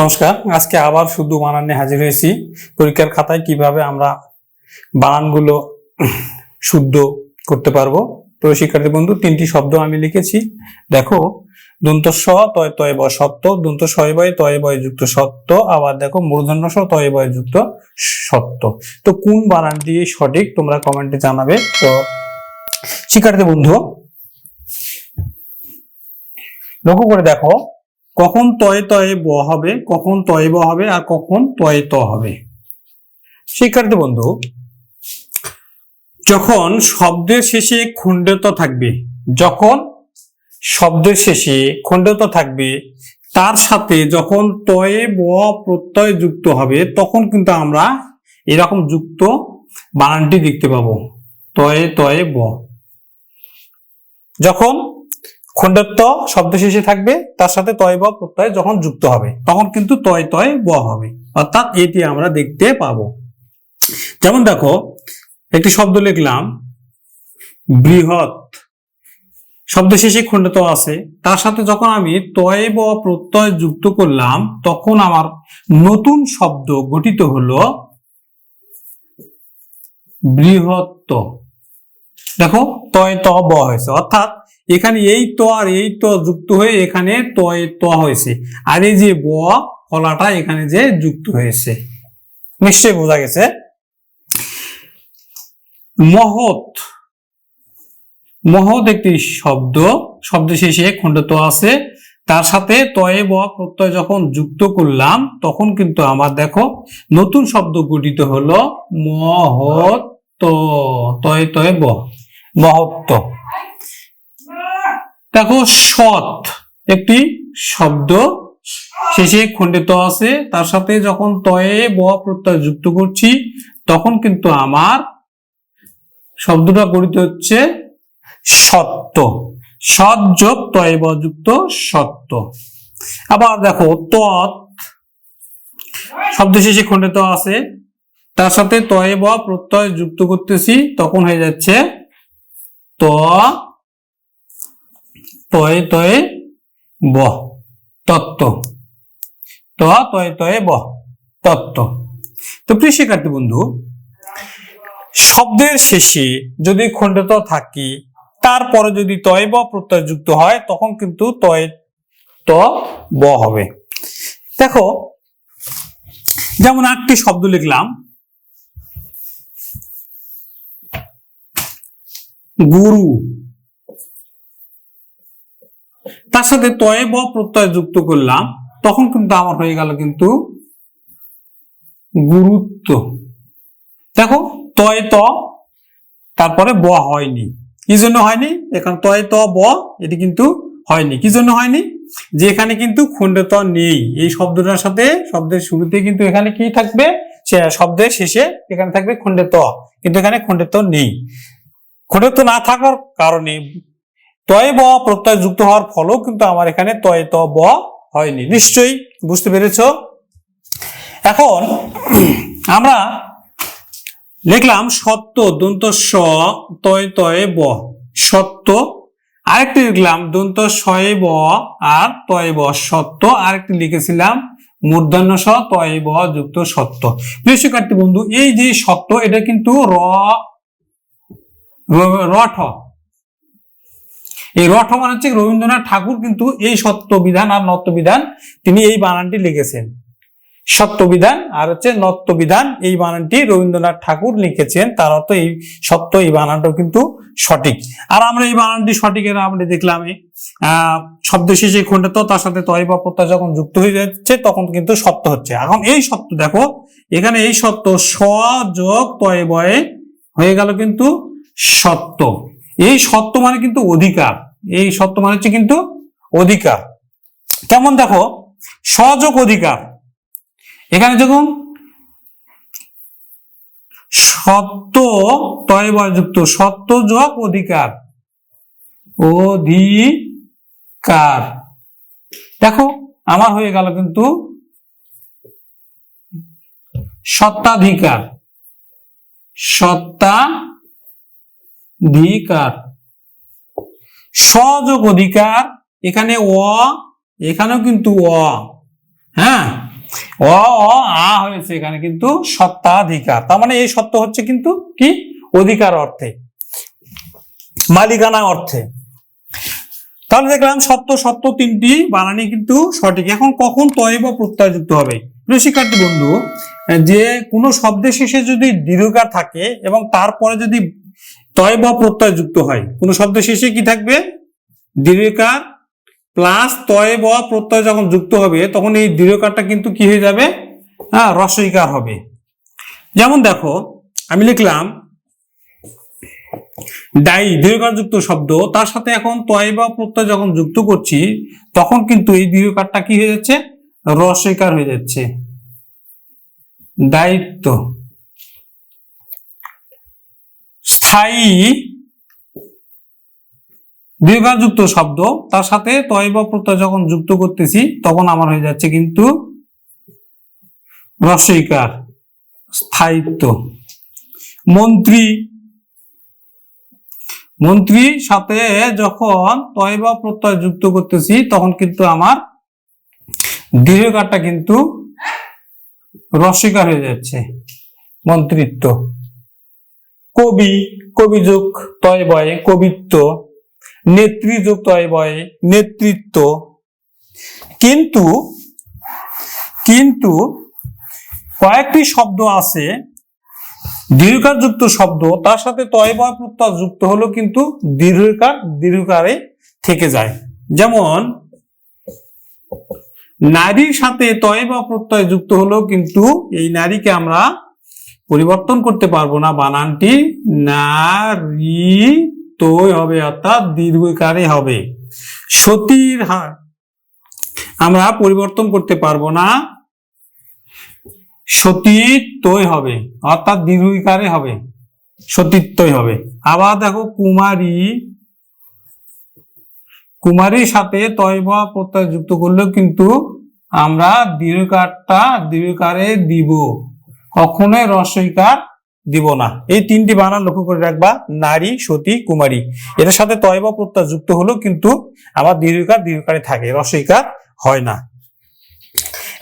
নমস্কার, আজকে আবার শুদ্ধ বানান নিয়ে হাজির হয়েছি। পরীক্ষার খাতায় কীভাবে আমরা বানানগুলো শুদ্ধ করতে পারব। তো শিক্ষার্থী বন্ধু, তিনটি শব্দ আমি লিখেছি। দেখো দন্ত স তয় তয় ব সত্য দন্ত শয় বয় তয় বয় যুক্ত সত্য আবার দেখো মূর্ধন্য স তয় বয় যুক্ত সত্য তো কোন বানানটি সঠিক তোমরা কমেন্টে জানাবে। তো শিক্ষার্থী বন্ধু, লক্ষ্য করে দেখো কখন তয়ে তয়ে ব হবে, কখন তয়ে ব হবে আর কখন তয়ে ত হবে। শিক্ষার্থী বন্ধু, যখন শব্দের শেষে খণ্ডত থাকবে, যখন শব্দের শেষে খণ্ডত থাকবে, তার সাথে যখন তয়ে ব প্রত্যয় যুক্ত হবে, তখন কিন্তু আমরা এরকম যুক্ত বানানটি দেখতে পাবো। তয়ে তয়ে ব। যখন খণ্ডত্ব শব্দ শেষে থাকবে, তার সাথে তয় ব প্রত্যয় যখন যুক্ত হবে, তখন কিন্তু তয় তয় ব হবে। অর্থাৎ এটি আমরা দেখতে পাবো। যেমন দেখো, একটি শব্দ লিখলাম, বৃহৎ। শব্দ শেষে খণ্ডত আছে। তার সাথে যখন আমি তয় ব প্রত্যয় যুক্ত করলাম, তখন আমার নতুন শব্দ গঠিত হলো বৃহত্ত। দেখো তয় ত ব হয়েছে। অর্থাৎ এখানে এই ত আর এই ত যুক্ত হয়ে এখানে তয় ত হয়েছে। আর এই যে ব ফলাটা এখানে যে যুক্ত হয়েছে। নিশ্চয়ই বোঝা গেছে? মহৎ। মহৎ একটি শব্দ। শব্দ শেষে খণ্ডত আছে। তার সাথে তয়ে ব, প্রত্যয় যখন যুক্ত করলাম, তখন কিন্তু আমার দেখো নতুন শব্দ গঠিত হলো মহৎ তয়ে তয়ে ব। মহত্ব। দেখো সৎ একটি শব্দ। শেষে খণ্ডিত আছে, তার সাথে যখন তয়ে ব প্রত্যয় যুক্ত করছি, তখন কিন্তু আমার শব্দটা গঠিত হচ্ছে সত্য। সৎ যোগ তয়ে ব যুক্ত সত্য। আবার দেখো, তৎ শব্দ শেষে খণ্ডিত আছে, তার সাথে তয়ে ব প্রত্যয় যুক্ত করতেছি, তখন হয়ে যাচ্ছে ত, তয়ে তয়ে ব, তত্ত্ব। ত, তয়ে তয়ে ব, তত্ত্ব। তো প্রিয় শিক্ষার্থী বন্ধু, শব্দের শেষে যদি খণ্ডিত থাকি, তারপরে যদি তয় ব প্রত্যয় যুক্ত হয়, তখন কিন্তু তয় ত ব হবে। দেখো, যেমন একটি শব্দ লিখলাম গুরু। তার সাথে তয়ে ব প্রত্যয় যুক্ত করলাম, তখন কিন্তু আমার হয়ে গেল কিন্তু গুরুত্ব। দেখো, তয় ত, তারপরে ব হয়নি। কি জন্য হয়নি? এখানে তয় ত, ব, এটি কিন্তু হয়নি। কি জন্য হয়নি? যে এখানে কিন্তু খণ্ডত নেই। এই শব্দটার সাথে, শব্দের শুরুতে কিন্তু এখানে কি থাকবে? শব্দের শেষে এখানে থাকবে খণ্ডে ত। কিন্তু এখানে খণ্ডত নেই। খণ্ডত না থাকার কারণে তয় ব প্রত্যয় যুক্ত হওয়ার ফলেও কিন্তু আমার এখানে তয় ত ব হয়নি। নিশ্চয়ই বুঝতে পেরেছ? এখন আমরা লিখলাম সত্য দন্ত স তয় তয়ে ব। সত্য, আরেকটি লিখলাম দন্ত শয়ে ব আর তয় ব। সত্য, আরেকটি লিখেছিলাম মূর্ধন্য স, তয় ব যুক্ত সত্য। প্রিয় শিক্ষার্থী বন্ধু, এই যে সত্য, এটা কিন্তু র- রঠ। এই রঠ মানে হচ্ছে রবীন্দ্রনাথ ঠাকুর কিন্তু এই সত্য বিধান আর নত্য বিধান তিনি এই বানানটি লিখেছেন। সত্য বিধান আর হচ্ছে নত্য বিধান এই বানানটি রবীন্দ্রনাথ ঠাকুর লিখেছেন। তার অর্থ এই সত্য এই বানানটাও কিন্তু সঠিক। আর আমরা এই বানানটি সঠিকের আমরা দেখলাম শব্দ শেষে তো, তার সাথে তয় বা প্রত্যয় যখন যুক্ত হয়ে যাচ্ছে তখন কিন্তু সত্য হচ্ছে। এখন এই সত্য দেখো, এখানে এই সত্য স যোগ তয় বয়ে হয়ে গেল কিন্তু সত্য। এই সত্য মানে কিন্তু অধিকার। এই সত্য মানে হচ্ছে কিন্তু অধিকার। কেমন দেখো? সযোগ অধিকার। এখানে যখন সত্য তয় বয় যুক্ত সত্য যোগ অধিকার। অধিকার। দেখো, আমার হয়ে গেল কিন্তু সত্তাধিকার সত্তাধিকার সযোগ অধিকার, এখানে অ, এখানেও কিন্তু অ হ্যাঁ? অ অ, আ হয়েছে এখানে কিন্তু সত্তাধিকার তার মানে এই সত্য হচ্ছে কিন্তু কি? অধিকার অর্থে। মালিকানা অর্থে। তাহলে দেখলাম সত্য সত্য তিনটি বানানি কিন্তু সঠিক। এখন কখন তয় বা প্রত্যয় যুক্ত হবে? প্রিয় শিক্ষার্থী বন্ধু, যে কোনো শব্দের শেষে যদি দীর্ঘকার থাকে এবং তারপরে যদি তয় বা প্রত্যয় যুক্ত হয়। কোনো শব্দের শেষে কি থাকবে? দীর্ঘকার প্লাস তয় বা প্রত্যয় যখন যুক্ত হবে, তখন এই দীর্ঘকারটা কিন্তু কি হয়ে যাবে? হ্যাঁ রসইকার হবে। যেমন দেখো, আমি লিখলাম, ডাই দীর্ঘকার যুক্ত শব্দ, তার সাথে এখন তয় বা প্রত্যয় যখন যুক্ত করছি, তখন কিন্তু এই দীর্ঘকারটা কি হয়ে যাচ্ছে? রসইকার হয়ে যাচ্ছে। দায়িত্ব। স্থায়ী দীর্ঘযুক্ত শব্দ, তার সাথে তয় বা প্রত্যয় যখন যুক্ত করতেছি, তখন আমার হয়ে যাচ্ছে কিন্তু রসইকার, স্থায়িত্ব। মন্ত্রী মন্ত্রী সাথে যখন তয় বা প্রত্যয় যুক্ত করতেছি, তখন কিন্তু আমার দীর্ঘকারটা কিন্তু রসিকার হয়ে যাচ্ছে, মন্ত্রিত্ব। কবি, কবিযোগ তয় বয়ে, কবিত্ব, নেতৃযোগ তয় বয়ে, নেতৃত্ব। কিন্তু কিন্তু কয়েকটি শব্দ আছে দীর্ঘকার যুক্ত শব্দ, তার সাথে তয় প্রত্যয় যুক্ত হলো কিন্তু দীর্ঘকার দীর্ঘকারে থেকে যায়। যেমন, নারীর সাথে তয় বা প্রত্যয় যুক্ত হলেও কিন্তু এই নারীকে আমরা পরিবর্তন করতে পারব না। বানানটি নারী হবে, অর্থাৎ দীর্ঘকারে হবে। সতীর হার। আমরা পরিবর্তন করতে পারব না। সতীত্বই হবে, অর্থাৎ দীর্ঘকারে হবে। সতীত্বই হবে। আবার দেখো, কুমারী। কুমারীর সাথে তয় বা প্রত্যয় যুক্ত করলেও কিন্তু আমরা দীর্ঘকারটা দীর্ঘকারে দিব। কখনোই রসইকার দিব না। এই তিনটি বানান লক্ষ্য করে রাখবা, নারী, সতী, কুমারী। এটার সাথে তয় বা প্রত্যয় যুক্ত হলেও কিন্তু আবার দীর্ঘকার দীর্ঘকারে থাকে রসইকার হয় না।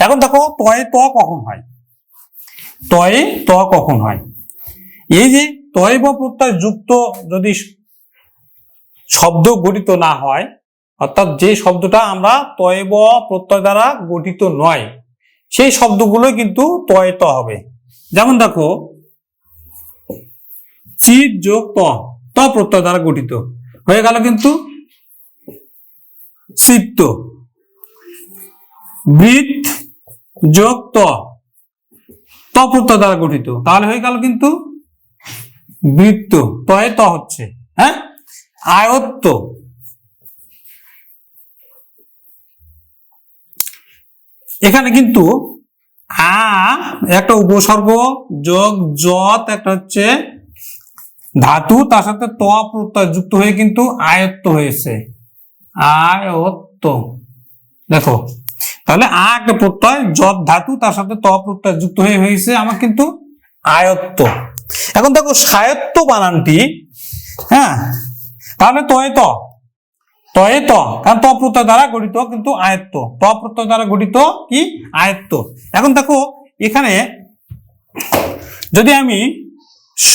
এখন দেখো, তয়ে ত কখন হয়? তয়ে ত কখন হয়? এই যে তয় বা প্রত্যয় যুক্ত যদি শব্দ গঠিত না হয়, অর্থাৎ যে শব্দটা আমরা তয় ব প্রত্যয় দ্বারা গঠিত নয়, সেই শব্দগুলো কিন্তু তয় ত হবে। যেমন দেখো চিত যোগ ত ত প্রত্যয় দ্বারা গঠিত। হয়ে গেল কিন্তু চিত্ত বৃত যোগ ত ত প্রত্যয় দ্বারা গঠিত। তাহলে হয়ে গেল কিন্তু বৃত্ত। তয়ে ত হচ্ছে হ্যাঁ? আয়ত্ত। এখানে কিন্তু আ, একটা উপসর্গ যোগ যত একটা হচ্ছে ধাতু, তার সাথে ত প্রত্যয় যুক্ত হয়ে কিন্তু আয়ত্ত হয়েছে। আয়ত্ত। দেখো, তাহলে আ একটা প্রত্যয়, যত ধাতু, তার সাথে ত প্রত্যয় যুক্ত হয়ে হয়েছে, আমার কিন্তু আয়ত্ত। এখন দেখো সায়ত্ত বানানটি হ্যাঁ তাহলে তয়ে ত। তয়ে ত কারণ ত প্রত্যয় দ্বারা গঠিত কিন্তু আয়ত্ত। ত দ্বারা গঠিত কি? আয়ত্ত। এখন দেখো, এখানে যদি আমি স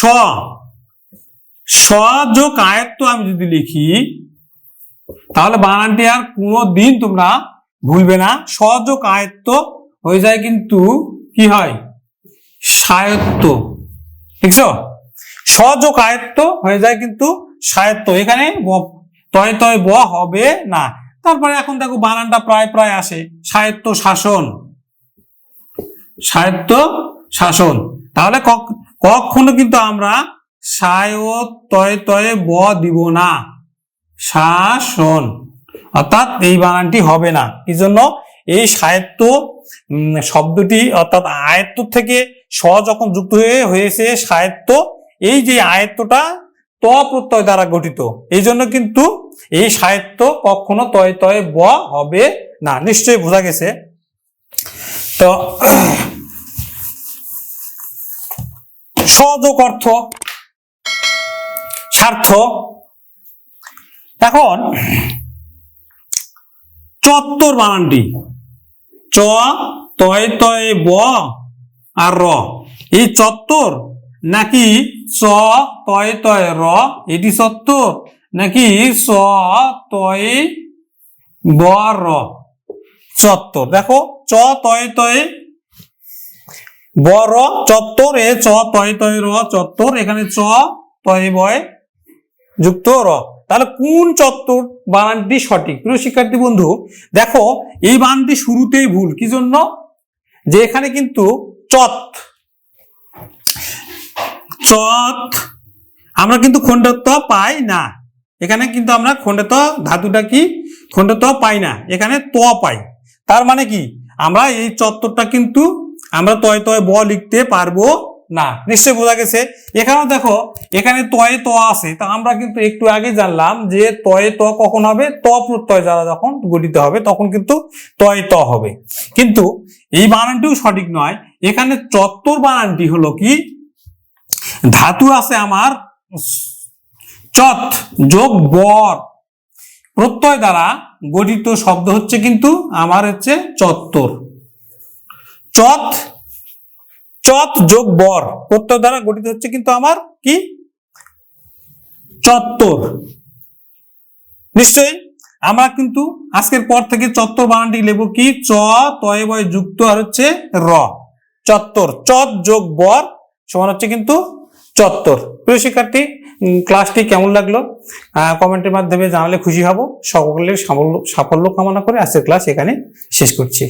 স যোগ আয়ত্ত আমি যদি লিখি, তাহলে বানানটি আর কোনো দিন তোমরা ভুলবে না। স আয়ত্ত হয়ে যায় কিন্তু কি হয়? সায়ত্ত দেখছ সযোগ আয়ত্ত হয়ে যায় কিন্তু সায়ত্ত এখানে তয় তয় ব হবে না। তারপরে এখন দেখো বানানটা প্রায় প্রায় আসে। সাহিত্য শাসন। সাহিত্য শাসন। তাহলে কখনো কিন্তু আমরা সায়ত তয় তয়ে ব দিব না। শাসন। অর্থাৎ এই বানানটি হবে না। কি জন্য এই সাহিত্য শব্দটি অর্থাৎ আয়ত্ত থেকে স যখন যুক্ত হয়ে হয়েছে সাহিত্য, এই যে আয়ত্তটা ত প্রত্যয় দ্বারা গঠিত। এই জন্য কিন্তু এই সাহিত্য কখনো তয় তয়ে ব হবে না। নিশ্চয়ই বোঝা গেছে। তো সহযোগ অর্থ, স্বার্থ। এখন চত্বর বানানটি। চ, তয় তয় ব আর র। এই চত্বর নাকি চ, তয় তয় র, এটি চত্বর নাকি স তয় ব র চত্বর দেখো চ তয় তয় বড় চত্বর এ চ তয় তয় র চত্বর এখানে চ তয় বয় যুক্ত র। তাহলে কোন চত্বর বানানটি সঠিক? প্রিয় শিক্ষার্থী বন্ধু, দেখো, এই বানানটি শুরুতেই ভুল। কি জন্য? যে এখানে কিন্তু চত চত, আমরা কিন্তু খণ্ডত্ব পাই না। এখানে কিন্তু আমরা খণ্ডত ধাতুটা কি? খণ্ডত পাই না। এখানে ত পাই। তার মানে কি? আমরা এই চত্বরটা কিন্তু আমরা তয় তয় ব লিখতে পারব না। নিশ্চয়ই বোঝা গেছে? এখানেও দেখো, এখানে তয়ে ত আছে। তা আমরা কিন্তু একটু আগে জানলাম যে তয়ে ত কখন হবে? ত প্রত্যয় যারা যখন গঠিত হবে, তখন কিন্তু তয়ে ত হবে। কিন্তু এই বানানটিও সঠিক নয়। এখানে চত্বর বানানটি হলো কি? ধাতু আছে আমার চত যোগ বর। প্রত্যয় দ্বারা গঠিত শব্দ হচ্ছে কিন্তু আমার হচ্ছে চত্বর। চত চত যোগ বর। প্রত্যয় দ্বারা গঠিত হচ্ছে কিন্তু আমার কি? চত্বর। নিশ্চয়ই আমরা কিন্তু আজকের পর থেকে চত্বর বানানটি লিখব কি? চ, তয়, বয়, যুক্ত আর হচ্ছে র। চত্বর, চত যোগ বর সমান হচ্ছে কিন্তু চত্বর। প্রিয় শিক্ষার্থী ক্লাসটি কেমন লাগল? কমেন্টের মাধ্যমে জানালে খুশি হব। সকলের সাফল্য কামনা করে আজকের ক্লাস এখানে শেষ করছি।